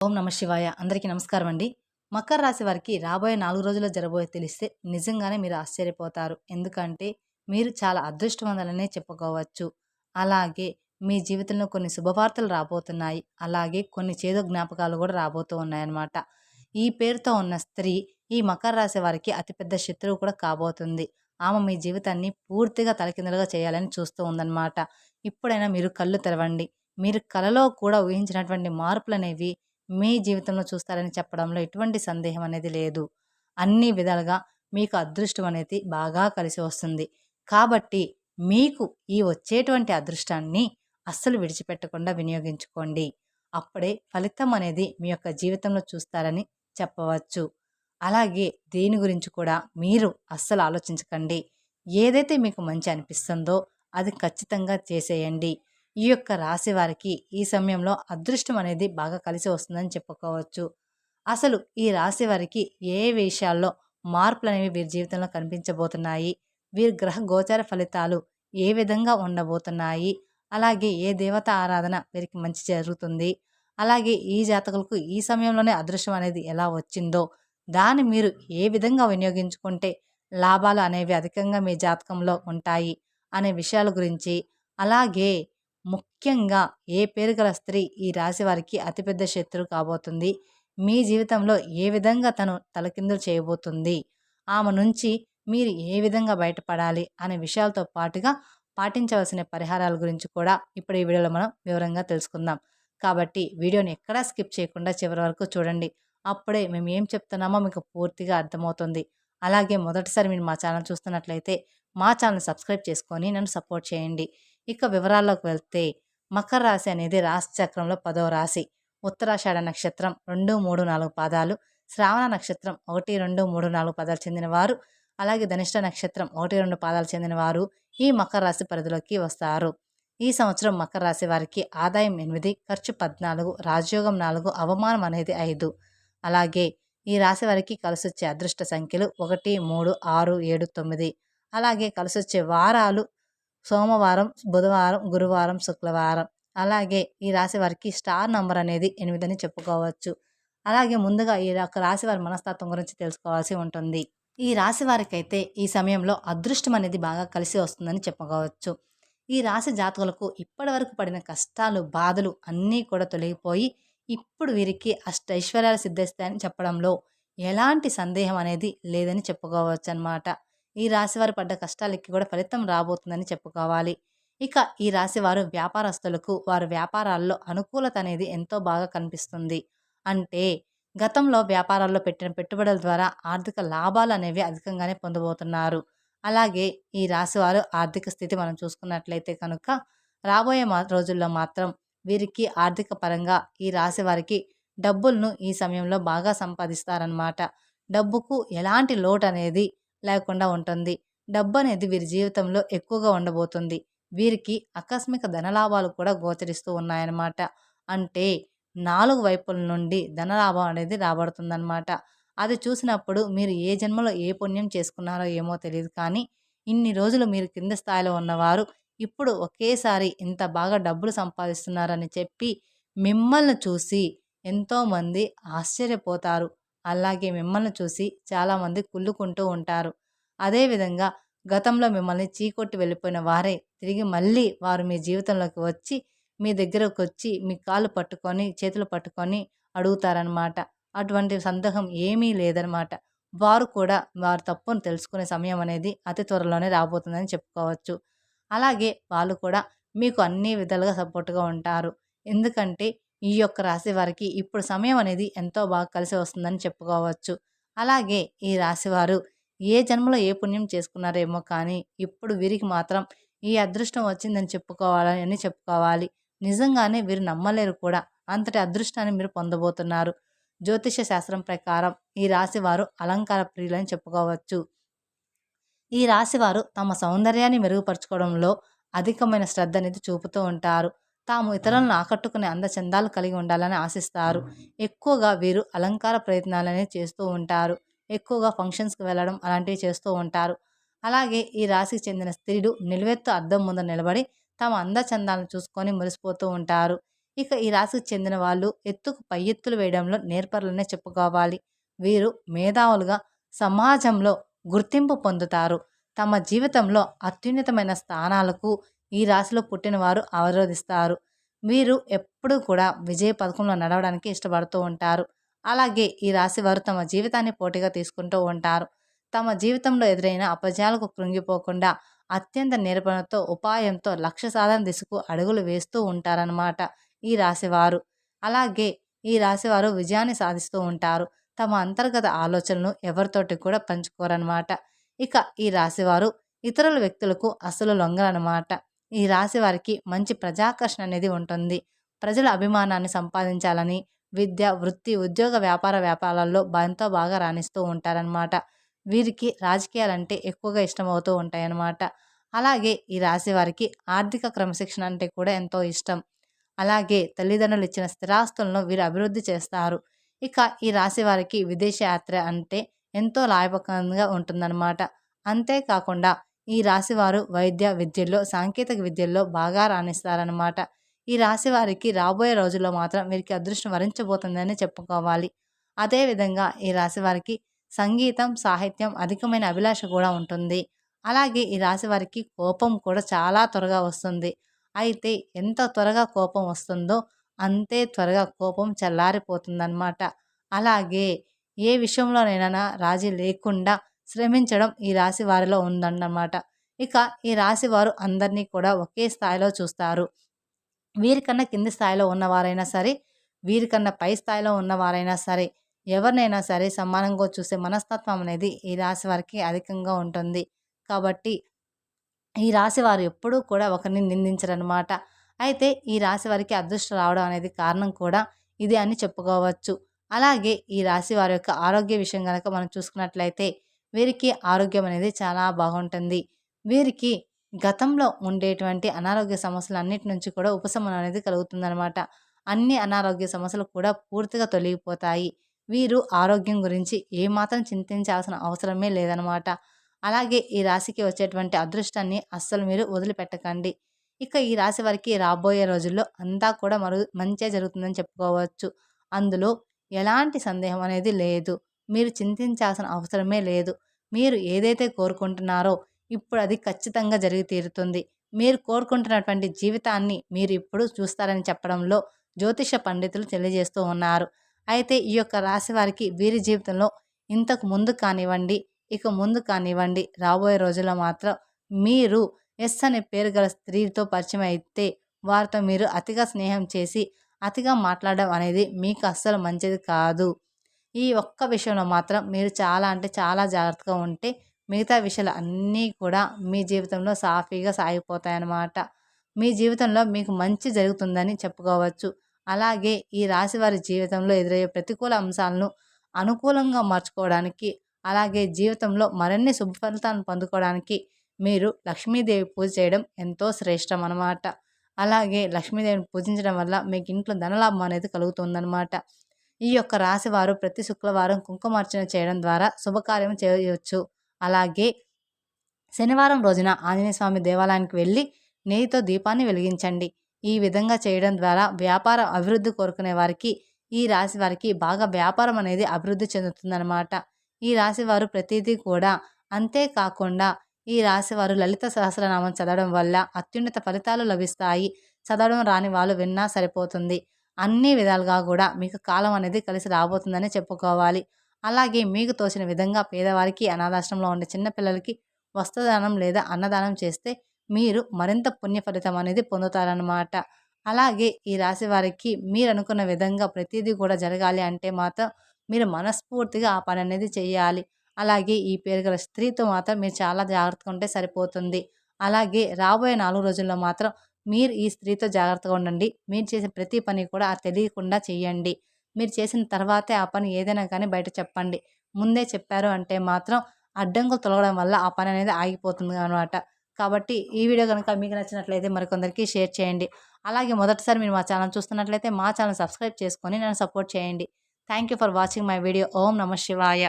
ఓం నమ శివాయ. అందరికీ నమస్కారం అండి. మకర రాశి వారికి రాబోయే నాలుగు రోజుల్లో జరబోయే తెలిస్తే నిజంగానే మీరు ఆశ్చర్యపోతారు. ఎందుకంటే మీరు చాలా అదృష్టవంతులనే చెప్పుకోవచ్చు. అలాగే మీ జీవితంలో కొన్ని శుభవార్తలు రాబోతున్నాయి. అలాగే కొన్ని చేదు జ్ఞాపకాలు కూడా రాబోతూ ఉన్నాయన్నమాట. ఈ పేరుతో ఉన్న స్త్రీ ఈ మకర రాశి వారికి అతిపెద్ద శత్రువు కూడా కాబోతుంది. ఆమె మీ జీవితాన్ని పూర్తిగా తలకిందులుగా చేయాలని చూస్తూ ఉందన్నమాట. ఇప్పుడైనా మీరు కళ్ళు తెరవండి. మీరు కలలో కూడా ఊహించినటువంటి మార్పులు అనేవి మీ జీవితంలో చూస్తారని చెప్పడంలో ఎటువంటి సందేహం అనేది లేదు. అన్ని విధాలుగా మీకు అదృష్టం అనేది బాగా కలిసి వస్తుంది. కాబట్టి మీకు ఈ వచ్చేటువంటి అదృష్టాన్ని అస్సలు విడిచిపెట్టకుండా వినియోగించుకోండి. అప్పుడే ఫలితం అనేది మీ యొక్క జీవితంలో చూస్తారని చెప్పవచ్చు. అలాగే దేని గురించి కూడా మీరు అస్సలు ఆలోచించకండి. ఏదైతే మీకు మంచి అనిపిస్తుందో అది ఖచ్చితంగా చేసేయండి. ఈ యొక్క రాశి వారికి ఈ సమయంలో అదృష్టం అనేది బాగా కలిసి వస్తుందని చెప్పుకోవచ్చు. అసలు ఈ రాశి వారికి ఏ విషయాల్లో మార్పులు అనేవి వీరి జీవితంలో కనిపించబోతున్నాయి? వీరి గ్రహ గోచార ఫలితాలు ఏ విధంగా ఉండబోతున్నాయి? అలాగే ఏ దేవత ఆరాధన వీరికి మంచి జరుగుతుంది? అలాగే ఈ జాతకులకు ఈ సమయంలోనే అదృష్టం అనేది ఎలా వచ్చిందో? దాన్ని మీరు ఏ విధంగా వినియోగించుకుంటే లాభాలు అనేవి అధికంగా మీ జాతకంలో ఉంటాయి? అనే విషయాల గురించి అలాగే ముఖ్యంగా ఏ పేరు గల స్త్రీ ఈ రాశి వారికి అతిపెద్ద శత్రువు కాబోతుంది? మీ జీవితంలో ఏ విధంగా తను తలకిందులు చేయబోతుంది? ఆమె నుంచి మీరు ఏ విధంగా బయటపడాలి అనే విషయాలతో పాటుగా పాటించవలసిన పరిహారాల గురించి కూడా ఇప్పుడు ఈ వీడియోలో మనం వివరంగా తెలుసుకుందాం. కాబట్టి వీడియోని ఎక్కడా స్కిప్ చేయకుండా చివరి వరకు చూడండి. అప్పుడే మేము ఏం చెప్తున్నామో మీకు పూర్తిగా అర్థమవుతుంది. అలాగే మొదటిసారి మీరు మా ఛానల్ చూస్తున్నట్లయితే మా ఛానల్ సబ్స్క్రైబ్ చేసుకొని నన్ను సపోర్ట్ చేయండి. ఇక వివరాల్లోకి వెళ్తే మకర రాశి అనేది రాశి చక్రంలో పదవ రాశి. ఉత్తరాషాఢ నక్షత్రం రెండు మూడు నాలుగు పాదాలు. శ్రావణ నక్షత్రం ఒకటి రెండు మూడు నాలుగు పాదాలు చెందినవారు. అలాగే ధనిష్ట నక్షత్రం ఒకటి రెండు పాదాలు చెందినవారు ఈ మకర రాశి పరిధిలోకి వస్తారు. ఈ సంవత్సరం మకర రాశి వారికి ఆదాయం ఎనిమిది ఖర్చు పద్నాలుగు రాజయోగం నాలుగు అవమానం అనేది ఐదు. అలాగే ఈ రాశి వారికి కలిసొచ్చే అదృష్ట సంఖ్యలు ఒకటి మూడు ఆరు ఏడు తొమ్మిది. అలాగే కలిసొచ్చే వారాలు సోమవారం బుధవారం గురువారం శుక్రవారం అలాగే ఈ రాశి వారికి స్టార్ నంబర్ అనేది ఎనిమిదని చెప్పుకోవచ్చు. అలాగే ముందుగా ఈ యొక్క రాశి వారి మనస్తత్వం గురించి తెలుసుకోవాల్సి ఉంటుంది. ఈ రాశి వారికైతే ఈ సమయంలో అదృష్టం అనేది బాగా కలిసి వస్తుందని చెప్పుకోవచ్చు. ఈ రాశి జాతకులకు ఇప్పటివరకు పడిన కష్టాలు బాధలు అన్నీ కూడా తొలగిపోయి ఇప్పుడు వీరికి అష్ట ఐశ్వర్యాలు సిద్ధిస్తాయని చెప్పడంలో ఎలాంటి సందేహం అనేది లేదని చెప్పుకోవచ్చు అనమాట ఈ రాశివారు పడ్డ కష్టాలకి కూడా ఫలితం రాబోతుందని చెప్పుకోవాలి. ఇక ఈ రాశివారు వ్యాపారస్తులకు వారి వ్యాపారాల్లో అనుకూలత అనేది ఎంతో బాగా కనిపిస్తుంది. అంటే గతంలో వ్యాపారాల్లో పెట్టిన పెట్టుబడుల ద్వారా ఆర్థిక లాభాలు అనేవి అధికంగానే పొందబోతున్నారు. అలాగే ఈ రాశివారు ఆర్థిక స్థితి మనం చూసుకున్నట్లయితే కనుక రాబోయే మా రోజుల్లో మాత్రం వీరికి ఆర్థిక పరంగా ఈ రాశి వారికి డబ్బులను ఈ సమయంలో బాగా సంపాదిస్తారనమాట డబ్బుకు ఎలాంటి లోటు అనేది లేకుండా ఉంటుంది. డబ్బు అనేది వీరి జీవితంలో ఎక్కువగా ఉండబోతుంది. వీరికి ఆకస్మిక ధనలాభాలు కూడా గోచరిస్తూ ఉన్నాయన్నమాట. అంటే నాలుగు వైపుల నుండి ధనలాభం అనేది రాబడుతుందన్నమాట. అది చూసినప్పుడు మీరు ఏ జన్మలో ఏ పుణ్యం చేసుకున్నారో ఏమో తెలియదు కానీ ఇన్ని రోజులు మీరు కింద స్థాయిలో ఉన్నవారు ఇప్పుడు ఒకేసారి ఇంత బాగా డబ్బులు సంపాదిస్తున్నారని చెప్పి మిమ్మల్ని చూసి ఎంతోమంది ఆశ్చర్యపోతారు. అలాగే మిమ్మల్ని చూసి చాలామంది కుళ్ళుకుంటూ ఉంటారు. అదేవిధంగా గతంలో మిమ్మల్ని చీకొట్టి వెళ్ళిపోయిన వారే తిరిగి మళ్ళీ వారు మీ జీవితంలోకి వచ్చి మీ దగ్గరకు వచ్చి మీ కాళ్ళు పట్టుకొని చేతులు పట్టుకొని అడుగుతారనమాట అటువంటి సందేహం ఏమీ లేదనమాట వారు కూడా వారి తప్పును తెలుసుకునే సమయం అనేది అతి త్వరలోనే రాబోతుందని చెప్పుకోవచ్చు. అలాగే వాళ్ళు కూడా మీకు అన్ని విధాలుగా సపోర్ట్గా ఉంటారు. ఎందుకంటే ఈ యొక్క రాశి వారికి ఇప్పుడు సమయం అనేది ఎంతో బాగా కలిసి వస్తుందని చెప్పుకోవచ్చు. అలాగే ఈ రాశివారు ఏ జన్మలో ఏ పుణ్యం చేసుకున్నారేమో కానీ ఇప్పుడు వీరికి మాత్రం ఈ అదృష్టం వచ్చిందని చెప్పుకోవాలని అని చెప్పుకోవాలి. నిజంగానే వీరు నమ్మలేరు కూడా. అంతటి అదృష్టాన్ని మీరు పొందబోతున్నారు. జ్యోతిష శాస్త్రం ప్రకారం ఈ రాశివారు అలంకార ప్రియులని చెప్పుకోవచ్చు. ఈ రాశివారు తమ సౌందర్యాన్ని మెరుగుపరచుకోవడంలో అధికమైన శ్రద్ధ అనేది చూపుతూ ఉంటారు. తాము ఇతరులను ఆకట్టుకునే అందచందాలు కలిగి ఉండాలని ఆశిస్తారు. ఎక్కువగా వీరు అలంకార ప్రయత్నాలనే చేస్తూ ఉంటారు. ఎక్కువగా ఫంక్షన్స్కి వెళ్ళడం అలాంటివి చేస్తూ ఉంటారు. అలాగే ఈ రాశికి చెందిన స్త్రీలు నిలువెత్తు అద్దం ముందు నిలబడి తమ అందచందాలను చూసుకొని మురిసిపోతూ ఉంటారు. ఇక ఈ రాశికి చెందిన వాళ్ళు ఎత్తుకు పై ఎత్తులు వేయడంలో నేర్పరులనే చెప్పుకోవాలి. వీరు మేధావులుగా సమాజంలో గుర్తింపు పొందుతారు. తమ జీవితంలో అత్యున్నతమైన స్థానాలకు ఈ రాశిలో పుట్టినవారు అవరోధిస్తారు. వీరు ఎప్పుడూ కూడా విజయ పథకంలో నడవడానికి ఇష్టపడుతూ ఉంటారు. అలాగే ఈ రాశి వారు తమ జీవితాన్ని పోటీగా తీసుకుంటూ ఉంటారు. తమ జీవితంలో ఎదురైన అపజయాలకు కృంగిపోకుండా అత్యంత నిరపణతో ఉపాయంతో లక్ష్య సాధన దిశకు అడుగులు వేస్తూ ఉంటారన్నమాట ఈ రాశివారు అలాగే ఈ రాశివారు విజయాన్ని సాధిస్తూ ఉంటారు. తమ అంతర్గత ఆలోచనలను ఎవరితోటి కూడా పంచుకోరనమాట ఇక ఈ రాశివారు ఇతరుల వ్యక్తులకు అసలు లొంగరనమాట ఈ రాశి వారికి మంచి ప్రజాకర్షణ అనేది ఉంటుంది. ప్రజల అభిమానాన్ని సంపాదించాలని విద్య వృత్తి ఉద్యోగ వ్యాపార వ్యాపారాల్లో ఎంతో బాగా రాణిస్తూ ఉంటారనమాట వీరికి రాజకీయాలంటే ఎక్కువగా ఇష్టమవుతూ ఉంటాయన్నమాట. అలాగే ఈ రాశి వారికి ఆర్థిక క్రమశిక్షణ అంటే కూడా ఎంతో ఇష్టం. అలాగే తల్లిదండ్రులు ఇచ్చిన స్థిరాస్తులను వీరు అభివృద్ధి చేస్తారు. ఇక ఈ రాశి వారికి విదేశ యాత్ర అంటే ఎంతో లాభకంగా ఉంటుందన్నమాట. అంతేకాకుండా ఈ రాశివారు వైద్య విద్యల్లో సాంకేతిక విద్యల్లో బాగా రాణిస్తారనమాట ఈ రాశి వారికి రాబోయే రోజుల్లో మాత్రం వీరికి అదృష్టం వరించబోతుందని చెప్పుకోవాలి. అదేవిధంగా ఈ రాశి వారికి సంగీతం సాహిత్యం అధికమైన అభిలాష కూడా ఉంటుంది. అలాగే ఈ రాశి వారికి కోపం కూడా చాలా త్వరగా వస్తుంది. అయితే ఎంత త్వరగా కోపం వస్తుందో అంతే త్వరగా కోపం చల్లారిపోతుందన్నమాట. అలాగే ఏ విషయంలోనైనా రాజీ లేకుండా శ్రమించడం ఈ రాశి వారిలో ఉందన్నమాట. ఇక ఈ రాశి వారు అందరినీ కూడా ఒకే స్థాయిలో చూస్తారు. వీరికన్నా కింది స్థాయిలో ఉన్నవారైనా సరే వీరికన్నా పై స్థాయిలో ఉన్నవారైనా సరే ఎవరినైనా సరే సమానంగా చూసే మనస్తత్వం అనేది ఈ రాశి వారికి అధికంగా ఉంటుంది. కాబట్టి ఈ రాశి వారు ఎప్పుడూ కూడా ఒకరిని నిందించరనమాట అయితే ఈ రాశి వారికి అదృష్టం రావడం అనేది కారణం కూడా ఇది అని చెప్పుకోవచ్చు. అలాగే ఈ రాశి వారి యొక్క ఆరోగ్య విషయం కనుక మనం చూసుకున్నట్లయితే వీరికి ఆరోగ్యం అనేది చాలా బాగుంటుంది. వీరికి గతంలో ఉండేటువంటి అనారోగ్య సమస్యలు అన్నిటి నుంచి కూడా ఉపశమనం అనేది కలుగుతుందనమాట అన్ని అనారోగ్య సమస్యలు కూడా పూర్తిగా తొలగిపోతాయి. వీరు ఆరోగ్యం గురించి ఏమాత్రం చింతించాల్సిన అవసరమే లేదనమాట అలాగే ఈ రాశికి వచ్చేటువంటి అదృష్టాన్ని అస్సలు మీరు వదిలిపెట్టకండి. ఇక ఈ రాశి వారికి రాబోయే రోజుల్లో అంతా కూడా మరు మంచిగా జరుగుతుందని చెప్పుకోవచ్చు. అందులో ఎలాంటి సందేహం అనేది లేదు. మీరు చింతించాల్సిన అవసరమే లేదు. మీరు ఏదైతే కోరుకుంటున్నారో ఇప్పుడు అది ఖచ్చితంగా జరిగి తీరుతుంది. మీరు కోరుకుంటున్నటువంటి జీవితాన్ని మీరు ఇప్పుడు చూస్తారని చెప్పడంలో జ్యోతిష పండితులు తెలియజేస్తూ ఉన్నారు. అయితే ఈ యొక్క రాశి వారికి వీరి జీవితంలో ఇంతకు ముందు కానివ్వండి ఇక ముందు కానివ్వండి రాబోయే రోజుల్లో మాత్రం మీరు ఎస్ అనే పేరు గల స్త్రీతో పరిచయం అయితే వారితో మీరు అతిగా స్నేహం చేసి అతిగా మాట్లాడడం అనేది మీకు అస్సలు మంచిది కాదు. ఈ ఒక్క విషయంలో మాత్రం మీరు చాలా అంటే చాలా జాగ్రత్తగా ఉంటే మిగతా విషయాలు అన్నీ కూడా మీ జీవితంలో సాఫీగా సాగిపోతాయన్నమాట. మీ జీవితంలో మీకు మంచి జరుగుతుందని చెప్పుకోవచ్చు. అలాగే ఈ రాశి వారి జీవితంలో ఎదురయ్యే ప్రతికూల అంశాలను అనుకూలంగా మార్చుకోవడానికి అలాగే జీవితంలో మరిన్ని శుభ ఫలితాలను పొందుకోవడానికి మీరు లక్ష్మీదేవి పూజ చేయడం ఎంతో శ్రేష్టం అన్నమాట అలాగే లక్ష్మీదేవిని పూజించడం వల్ల మీకు ఇంట్లో ధనలాభం అనేది కలుగుతుందన్నమాట. ఈ యొక్క రాశి వారు ప్రతి శుక్రవారం కుంకుమార్చన చేయడం ద్వారా శుభకార్యం చేయవచ్చు అలాగే శనివారం రోజున ఆంజనేయ స్వామి దేవాలయానికి వెళ్ళి నెయ్యితో దీపాన్ని వెలిగించండి. ఈ విధంగా చేయడం ద్వారా వ్యాపార అభివృద్ధి కోరుకునే వారికి ఈ రాశి వారికి బాగా వ్యాపారం అనేది అభివృద్ధి చెందుతుందన్నమాట. ఈ రాశి వారు ప్రతిదీ కూడా అంతేకాకుండా ఈ రాశి వారు లలిత సహస్రనామం చదవడం వల్ల అత్యున్నత ఫలితాలు లభిస్తాయి. చదవడం రాని వాళ్ళు విన్నా సరిపోతుంది. అన్ని విధాలుగా కూడా మీకు కాలం అనేది కలిసి రాబోతుందని చెప్పుకోవాలి. అలాగే మీకు తోచిన విధంగా పేదవారికి అనాథాశ్రమంలో ఉండే చిన్నపిల్లలకి వస్త్రదానం లేదా అన్నదానం చేస్తే మీరు మరింత పుణ్య ఫలితం అనేది పొందుతారనమాట అలాగే ఈ రాశి వారికి మీరు అనుకున్న విధంగా ప్రతిదీ కూడా జరగాలి అంటే మాత్రం మీరు మనస్ఫూర్తిగా ఆ పని అనేది చేయాలి. అలాగే ఈ పేరు గల స్త్రీతో మాత్రం మీరు చాలా జాగ్రత్తగా ఉంటే సరిపోతుంది. అలాగే రాబోయే నాలుగు రోజుల్లో మాత్రం మీరు ఈ స్త్రీతో జాగ్రత్తగా ఉండండి. మీరు చేసే ప్రతి పని కూడా తెలియకుండా చేయండి. మీరు చేసిన తర్వాతే ఆ పని ఏదైనా కానీ బయట చెప్పండి. ముందే చెప్పారు అంటే మాత్రం అడ్డంకులు తొలగడం వల్ల ఆ పని అనేది ఆగిపోతుంది అనమాట కాబట్టి ఈ వీడియో కనుక మీకు నచ్చినట్లయితే మరికొందరికి షేర్ చేయండి. అలాగే మొదటిసారి మీరు మా ఛానల్ చూస్తున్నట్లయితే మా ఛానల్ సబ్స్క్రైబ్ చేసుకొని నన్ను సపోర్ట్ చేయండి. Thank you for watching my video. ఓం నమ శివాయ.